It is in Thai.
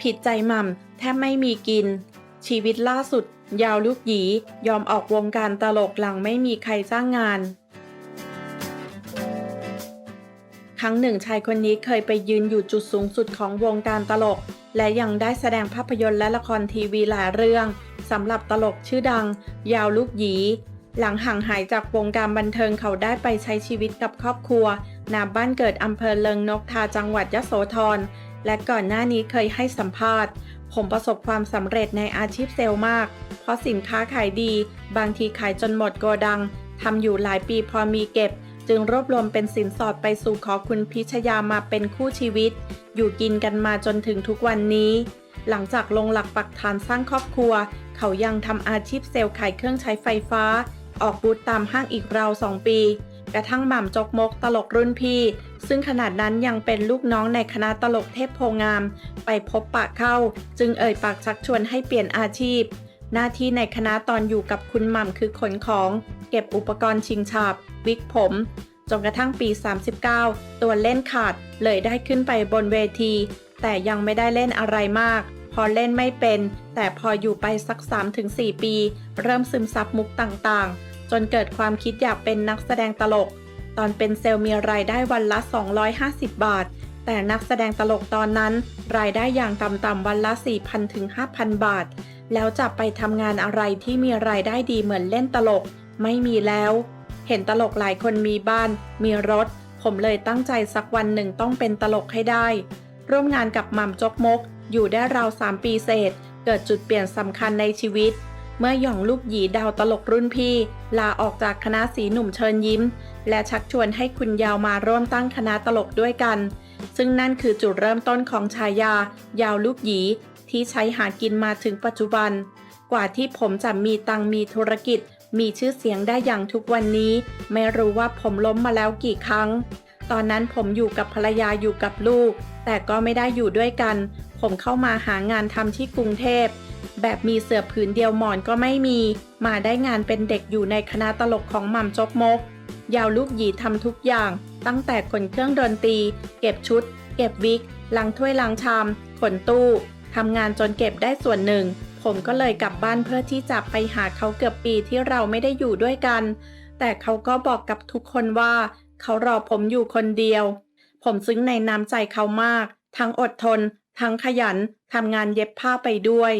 ผิดใจม่ำแทบไม่มีกิน ชีวิตล่าสุด ยาวลูกหยียอมออกวงการตลกหลังไม่มีใครจ้างงาน ครั้งหนึ่งชายคนนี้เคยไปยืนอยู่จุดสูงสุดของวงการตลก และยังได้แสดงภาพยนตร์และละครทีวีหลายเรื่องสำหรับตลกชื่อดัง ยาวลูกหยี หลังห่างหายจากวงการบันเทิงเขาได้ไปใช้ชีวิตกับครอบครัวณบ้านเกิดอำเภอเลิงนกทาจังหวัดยะโสธร และก่อนหน้านี้เคยให้สัมภาษณ์ ผมประสบความสำเร็จในอาชีพเซลล์มาก เพราะสินค้าขายดี บางทีขายจนหมดโกดังทำอยู่หลายปีพอมีเก็บ จึงรวบรวมเป็นสินสอดไปสู่ขอคุณพิชยามาเป็นคู่ชีวิต อยู่กินกันมาจนถึงทุกวันนี้ หลังจากลงหลักปักฐานสร้างครอบครัว เขายังทำอาชีพเซลล์ขายเครื่องใช้ไฟฟ้า ออกบูธตามห้างอีกราวสองปี กระทั่งหม่ำจกมกตลกรุ่นพี่ ซึ่งขนาดนั้นยังเป็นลูกน้องในคณะตลกเทพโพงาม ไปพบปะเข้า จึงเอ่ยปากชักชวนให้เปลี่ยนอาชีพ หน้าที่ในคณะตอนอยู่กับคุณหม่ำคือขนของ เก็บอุปกรณ์ชิงฉาบ วิกผมจนกระทั่งปี 39 ตัวเล่นขาดเลยได้ขึ้นไปบนเวที แต่ยังไม่ได้เล่นอะไรมาก พอเล่นไม่เป็น แต่พออยู่ไปสัก 3-4 ปี เริ่มซึมซับมุกต่างๆ จนเกิดความคิดอยากเป็นนักแสดงตลก ตอนเป็นเซลล์มีรายได้วันละ 250 บาท แต่นักแสดงตลกตอนนั้น รายได้อย่างต่ำๆวันละ 4,000ถึง5,000 บาท แล้วจะไปทำงานอะไรที่มีรายได้ดีเหมือนเล่นตลก ไม่มีแล้ว เห็นตลกหลายคนมีบ้าน มีรถ ผมเลยตั้งใจสักวันหนึ่งต้องเป็นตลกให้ได้ ร่วมงานกับหม่ำจกมก อยู่ได้ราว 3 ปีเศษ เกิดจุดเปลี่ยนสำคัญในชีวิต เมื่อหย่องลูกหยีดาวตลกรุ่นพี่ ลาออกจากคณะสีหนุ่มเชิญยิ้ม และชักชวนให้คุณยาวมาร่วมตั้งคณะตลกด้วยกัน ซึ่งนั่นคือจุดเริ่มต้นของชายา ยาวลูกหยีที่ใช้หากินมาถึงปัจจุบัน กว่าที่ผมจะมีตังมีธุรกิจ มีชื่อเสียงได้อย่างทุกวันนี้ ไม่รู้ว่าผมล้มมาแล้วกี่ครั้ง ตอนนั้นผมอยู่กับภรรยาอยู่กับลูก แต่ก็ไม่ได้อยู่ด้วยกัน ผมเข้ามาหางานทำที่กรุงเทพ แบบมีเสื้อผืนเดียวหมอนก็ไม่มี มาได้งานเป็นเด็กอยู่ในคณะตลกของหม่ำจกมก ยาวลูกหยีทำทุกอย่าง ตั้งแต่ขนเครื่องดนตรี เก็บชุด เก็บวิกล้างถ้วยล้างชามขนตู้ทำงานจนเก็บได้ส่วนหนึ่ง ผมก็เลยกลับบ้านเพื่อที่จะไปหาเขาเกือบปีที่เราไม่ได้อยู่ด้วยกัน แต่เขาก็บอกกับทุกคนว่า เขารอผมอยู่คนเดียว ผมซึ้งในน้ำใจเขามาก ทั้งอดทน ทั้งขยันทำงานเย็บผ้าไปด้วย